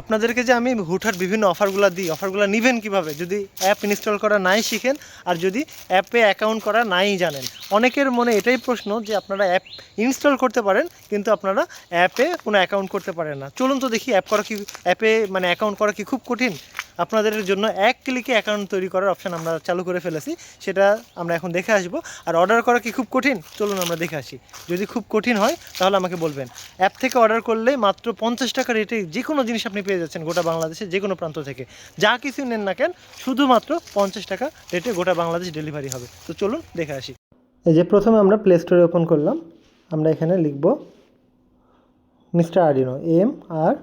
আপনাদেরকে যে আমি হুটহাট বিভিন্ন অফারগুলো দিই, অফারগুলো নেবেন কীভাবে? যদি অ্যাপ ইনস্টল করা নাই শিখেন, আর যদি অ্যাপে অ্যাকাউন্ট করা নাই জানেন। অনেকের মনে এটাই প্রশ্ন যে আপনারা অ্যাপ ইনস্টল করতে পারেন, কিন্তু আপনারা অ্যাপে কোনো অ্যাকাউন্ট করতে পারেন না। চলুন তো দেখি অ্যাপ করা কি অ্যাপে মানে অ্যাকাউন্ট করা কি খুব কঠিন? আপনাদের জন্য এক ক্লিকে অ্যাকাউন্ট তৈরি করার অপশান আমরা চালু করে ফেলেছি, সেটা আমরা এখন দেখে আসব। আর অর্ডার করা কি খুব কঠিন? চলুন আমরা দেখে আসি। যদি খুব কঠিন হয়, তাহলে আমাকে বলবেন। অ্যাপ থেকে অর্ডার করলে মাত্র পঞ্চাশ টাকা রেটে যে কোনো জিনিস আপনি পেয়ে যাচ্ছেন গোটা বাংলাদেশে যে কোনো প্রান্ত থেকে। যা কিছু নেন না কেন, শুধুমাত্র পঞ্চাশ টাকা রেটে গোটা বাংলাদেশ ডেলিভারি হবে। তো চলুন দেখে আসি। এই যে প্রথমে আমরা প্লে স্টোরে ওপেন করলাম, আমরা এখানে লিখব mister Arduino M R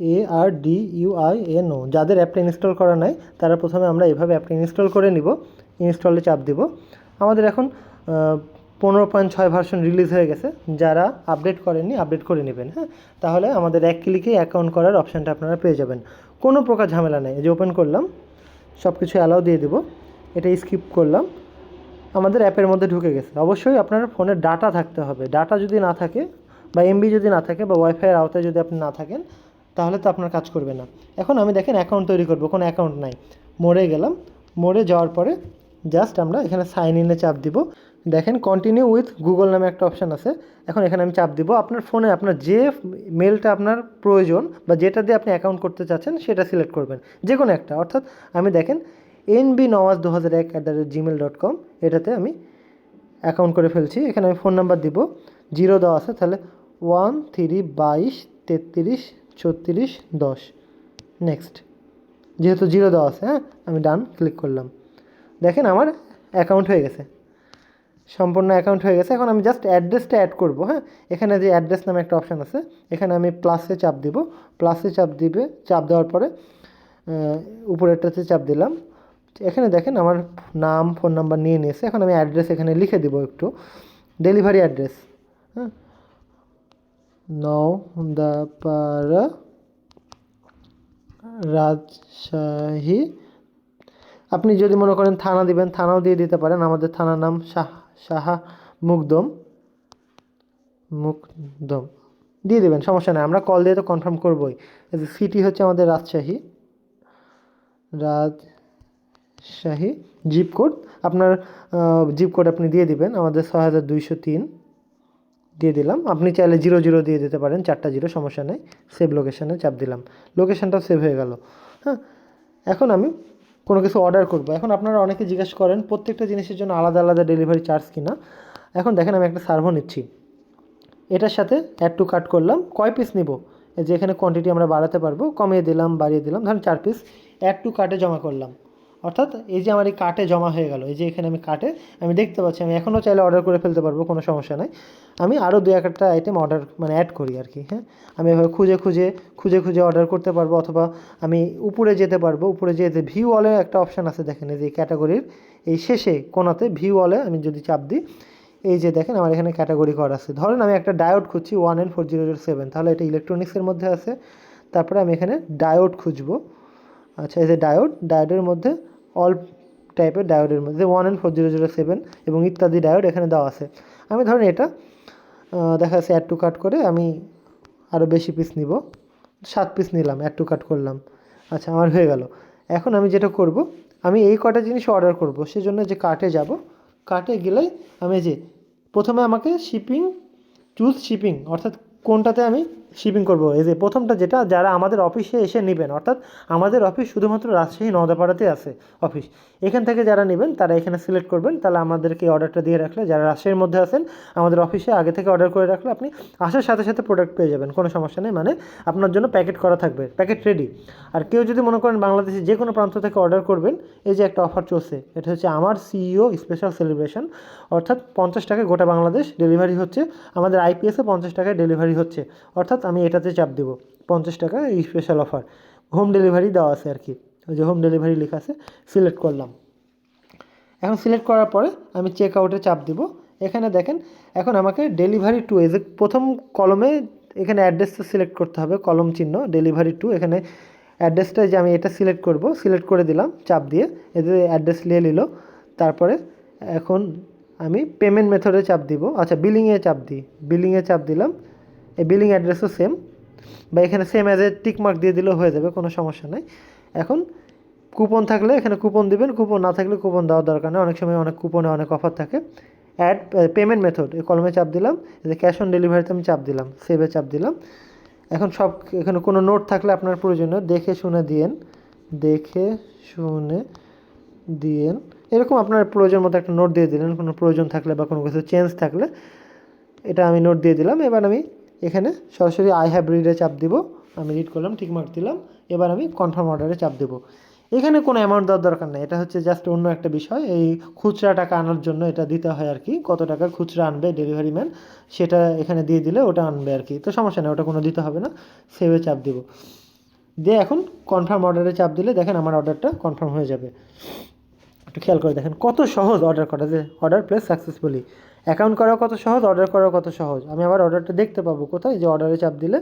A R D U I N O যাদের অ্যাপটা ইনস্টল করা নাই, তারা প্রথমে আমরা এভাবে অ্যাপটা ইনস্টল করে নিব ইনস্টলে চাপ দিব। আমাদের এখন পনেরো পয়েন্ট ছয় ভার্সন রিলিজ হয়ে গেছে, যারা আপডেট করেননি আপডেট করে নেবেন হ্যাঁ? তাহলে আমাদের এক ক্লিকে অ্যাকাউন্ট করার অপশানটা আপনারা পেয়ে যাবেন। কোনো প্রকার ঝামেলা নেই যে ওপেন করলাম সব কিছু অ্যালাউ দিয়ে দেবো, এটা স্কিপ করলাম, আমাদের অ্যাপের মধ্যে ঢুকে গেছে। অবশ্যই আপনার ফোনে ডাটা থাকতে হবে। ডাটা যদি না থাকে, বা এমবি যদি না থাকে, বা ওয়াইফাইয়ের আওতায় যদি আপনি না থাকেন তাহলে তো আপনার কাজ করবে না। এখন আমি দেখেন অ্যাকাউন্ট তৈরি করব, কোনো অ্যাকাউন্ট নাই। মরে গেলাম, মরে যাওয়ার পরে জাস্ট আমরা এখানে সাইন ইনে চাপ দিব। দেখেন কন্টিনিউ উইথ গুগল নামে একটা অপশান আছে। এখন এখানে আমি চাপ দিব, আপনার ফোনে আপনার যে মেলটা আপনার প্রয়োজন বা যেটা দিয়ে আপনি অ্যাকাউন্ট করতে চাচ্ছেন সেটা সিলেক্ট করবেন। যে কোনো একটা, অর্থাৎ আমি দেখেন এন বি নওয়াজ দু হাজার এক at the rate Gmail dot com এটাতে আমি অ্যাকাউন্ট করে ফেলছি। এখানে আমি ফোন নাম্বার দিব জিরো দেওয়া আছে, তাহলে ওয়ান থ্রি বাইশ তেত্রিশ ছত্রিশ, দশ। নেক্সট যেহেতু জিরো দেওয়া আছে হ্যাঁ আমি ডান ক্লিক করলাম। দেখেন আমার অ্যাকাউন্ট হয়ে গেছে। সম্পূর্ণ অ্যাকাউন্ট হয়ে গেছে। এখন আমি জাস্ট অ্যাড্রেসটা অ্যাড করব হ্যাঁ? এখানে যে অ্যাড্রেস নামে একটা অপশান আছে, এখানে আমি প্লাসে চাপ দিব। প্লাসে চাপ দিবে, চাপ দেওয়ার পরে উপরেরটাতে চাপ দিলাম। এখানে দেখেন আমার নাম ফোন নাম্বার নিয়ে নিয়েছে। এখন আমি অ্যাড্রেস এখানে লিখে দিব একটু। ডেলিভারি অ্যাড্রেস হ্যাঁ? নওদাপাড়া রাজশাহী আপনি যদি মনে করেন থানা দিবেন, থানাও দিয়ে দিতে পারেন। আমাদের থানার নাম শাহ, শাহা মুকদম। মুকদম। দিয়ে দেবেন, সমস্যা নেই। আমরা কল দিয়ে তো কনফার্ম করবোই। সিটি হচ্ছে আমাদের রাজশাহী। রাজশাহী জিপ কোড আপনার জিপ কোড আপনি দিয়ে দিবেন। আমাদের ছয় হাজার দুইশো তিন। দিয়ে দিলাম। আপনি চাইলে জিরো জিরো দিয়ে দিতে পারেন, চারটা জিরো সমস্যা নেই। সেভ লোকেশানে চাপ দিলাম। লোকেশানটাও সেভ হয়ে গেল। হ্যাঁ? এখন আমি কোনো কিছু অর্ডার করব। এখন আপনারা অনেকে জিজ্ঞেস করেন, প্রত্যেকটা জিনিসের জন্য আলাদা আলাদা ডেলিভারি চার্জ কিনা? এখন দেখেন আমি একটা সার্ভো নিচ্ছি। এটার সাথে অ্যাড টু কাট করলাম। কয় পিস নিব? যে এখানে কোয়ান্টিটি আমরা বাড়াতে পারব, কমিয়ে দিলাম, বাড়িয়ে দিলাম। ধরুন চার পিস অ্যাড টু কার্টে জমা করলাম। অর্থাৎ এই যে আমার এই কার্টে জমা হয়ে গেল, এই যে এখানে আমি কার্টে আমি দেখতে পাচ্ছি, আমি এখনও চাইলে অর্ডার করে ফেলতে পারব, কোনো সমস্যা নাই। আমি আরও দু একটা আইটেম অর্ডার মানে অ্যাড করি আর কি হ্যাঁ? আমি এভাবে খুঁজে খুঁজে খুঁজে খুঁজে অর্ডার করতে পারব অথবা আমি উপরে যেতে পারব, উপরে যেতে ভিউ অলে একটা অপশান আছে দেখেন, এই যে ক্যাটাগরির এই শেষে কোনাতে ভিউ অলে আমি যদি চাপ দিই, এই যে দেখেন আমার এখানে ক্যাটাগরি করা আছে। ধরেন আমি একটা ডায়োড খুঁজছি one N four zero zero seven তাহলে এটা ইলেকট্রনিক্সের মধ্যে আছে। তারপরে আমি এখানে ডায়োড খুঁজবো। আচ্ছা এই যে ডায়োড ডায়োডের মধ্যে অল টাইপের ডায়োডের মধ্যে one N four zero zero seven এবং ইত্যাদি ডায়োড এখানে দেওয়া আছে। আমি ধরেন এটা দেখা যাচ্ছে অ্যাড টু কাট করে আমি আরও বেশি পিস নিব। সাত পিস নিলাম অ্যাড টু কাট করলাম। আচ্ছা আমার হয়ে গেল। এখন আমি যেটা করব, আমি এই কটা জিনিস অর্ডার করব, সেজন্য যে কার্টে যাব কার্টে গেলেই আমি যে, প্রথমে আমাকে শিপিং চুজ শিপিং অর্থাৎ কোনটাতে আমি শিপিং করব। এই যে প্রথমটা যেটা, যারা আমাদের অফিসে এসে নেবেন, অর্থাৎ আমাদের অফিস শুধুমাত্র রাজশাহী নওদাপাড়াতে আছে অফিস এখান থেকে যারা নেবেন, তারা এখানে সিলেক্ট করবেন, তাহলে আমাদেরকে অর্ডারটা দিয়ে রাখলে, যারা রাজশাহীর মধ্যে আছেন, আমাদের অফিসে আগে থেকে অর্ডার করে রাখলে আপনি আসার সাথে সাথে প্রোডাক্ট পেয়ে যাবেন, কোনো সমস্যা নেই। মানে আপনার জন্য প্যাকেট করা থাকবে প্যাকেট রেডি আর কেউ যদি মনে করেন বাংলাদেশে যে কোনো প্রান্ত থেকে অর্ডার করবেন, এই যে একটা অফার চলছে, এটা হচ্ছে আমার সিইও স্পেশাল সেলিব্রেশন অর্থাৎ পঞ্চাশ টাকায় গোটা বাংলাদেশ ডেলিভারি হচ্ছে, আমাদের আইপিএসে পঞ্চাশ টাকায় ডেলিভারি হচ্ছে। অর্থাৎ আমি এটাতে চাপ দেবো। পঞ্চাশ টাকা স্পেশাল অফার হোম ডেলিভারি দেওয়া আছে আর কি। ওই যে হোম ডেলিভারি লেখা আছে সিলেক্ট করলাম। এখন সিলেক্ট করার পরে আমি চেক আউটে চাপ দিব। এখানে দেখেন, এখন আমাকে ডেলিভারি টু যে প্রথম কলমে এখানে অ্যাড্রেসটা সিলেক্ট করতে হবে, কলম চিহ্ন ডেলিভারি টু এখানে অ্যাড্রেসটা যে আমি এটা সিলেক্ট করব সিলেক্ট করে দিলাম, চাপ দিয়ে এতে অ্যাড্রেস নিয়ে নিল। তারপরে এখন আমি পেমেন্ট মেথডে চাপ দিব। আচ্ছা বিলিংয়ে চাপ দিই। বিলিংয়ে চাপ দিলাম। এই বিলিং অ্যাড্রেসও সেম বা এখানে same as a tick mark দিয়ে দিলেও হয়ে যাবে, কোনো সমস্যা নেই। এখন কুপন থাকলে এখানে কুপন দিবেন কুপন না থাকলে কুপন দেওয়ার দরকার নেই। অনেক সময় অনেক কুপনে অনেক অফার থাকে। অ্যাড পেমেন্ট মেথড এই কলমে চাপ দিলাম যে ক্যাশ অন ডেলিভারিতে আমি চাপ দিলাম সেভে চাপ দিলাম। এখন সব, এখানে কোনো নোট থাকলে আপনার প্রয়োজনীয়, দেখে শুনে দিয়েন, দেখে শুনে দিয়েন। এরকম আপনার প্রয়োজন মতো একটা নোট দিয়ে দিলেন, কোনো প্রয়োজন থাকলে বা কোনো কিছু চেঞ্জ থাকলে, এটা আমি নোট দিয়ে দিলাম। এবার আমি এখানে সরাসরি আই হ্যাভ রিডে চাপ দিব। আমি রিড করলাম ঠিক মার্ক দিলাম। এবার আমি কনফার্ম অর্ডারে চাপ দেবো। এখানে কোনো অ্যামাউন্ট দেওয়ার দরকার নেই। এটা হচ্ছে জাস্ট অন্য একটা বিষয়। এই খুচরা টাকা আনার জন্য এটা দিতে হয় আর কি। কত টাকা খুচরা আনবে ডেলিভারি ম্যান সেটা এখানে দিয়ে দিলে ওটা আনবে আর কি। তো সমস্যা নেই, ওটা কোনো দিতে হবে না। সেভে চাপ দিব। দিয়ে এখন কনফার্ম অর্ডারে চাপ দিলে দেখেন আমার অর্ডারটা কনফার্ম হয়ে যাবে। একটু খেয়াল করে দেখেন, কত সহজ অর্ডার করা যে অর্ডার প্লেস সাকসেসফুলি অ্যাকাউন্ট করা কত সহজ অর্ডার করা কত সহজ? আমি আবার অর্ডারটা দেখতে পাবো কোথায়? যে অর্ডারে চাপ দিলে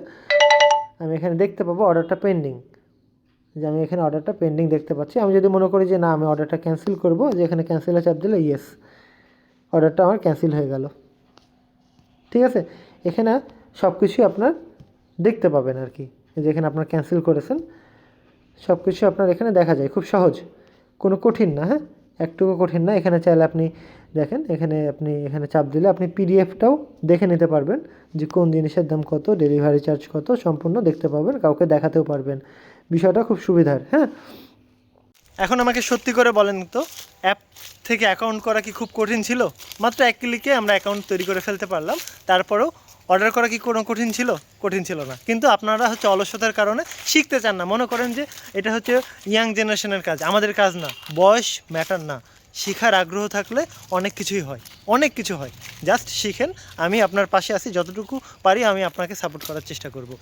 আমি এখানে দেখতে পাবো অর্ডারটা পেন্ডিং যে আমি এখানে অর্ডারটা পেন্ডিং দেখতে পাচ্ছি। আমি যদি মনে করি যে না, আমি অর্ডারটা ক্যান্সেল করব, যে এখানে ক্যান্সেলে চাপ দিলে ইয়েস অর্ডারটা আমার ক্যান্সেল হয়ে গেল। ঠিক আছে? এখানে সব কিছুই আপনার দেখতে পাবেন আর কি। যে এখানে আপনার ক্যান্সেল করেছেন সব কিছু আপনার এখানে দেখা যায়। খুব সহজ, কোনো কঠিন না হ্যাঁ? একটুকু কঠিন না, এখানে চাইলে আপনি দেখেন, এখানে আপনি, এখানে চাপ দিলে আপনি পিডিএফটাও দেখে নিতে পারবেন যে কোন জিনিসের দাম কত ডেলিভারি চার্জ কত, সম্পূর্ণ দেখতে পাবেন, কাউকে দেখাতেও পারবেন। বিষয়টা খুব সুবিধার হ্যাঁ? এখন আমাকে সত্যি করে বলেন তো অ্যাপ থেকে অ্যাকাউন্ট করা কি খুব কঠিন ছিল? মাত্র এক ক্লিকে আমরা অ্যাকাউন্ট তৈরি করে ফেলতে পারলাম, তারপরেও অর্ডার করা কি কোনো কঠিন ছিল? কঠিন ছিল না। কিন্তু আপনারা হচ্ছে অলসতার কারণে শিখতে চান না। মনে করেন যে এটা হচ্ছে ইয়াং জেনারেশনের কাজ। আমাদের কাজ না। বয়স ম্যাটার না। শেখার আগ্রহ থাকলে অনেক কিছুই হয়। অনেক কিছু হয়। জাস্ট শিখেন। আমি আপনার পাশে আসি যতটুকু পারি আমি আপনাকে সাপোর্ট করার চেষ্টা করব।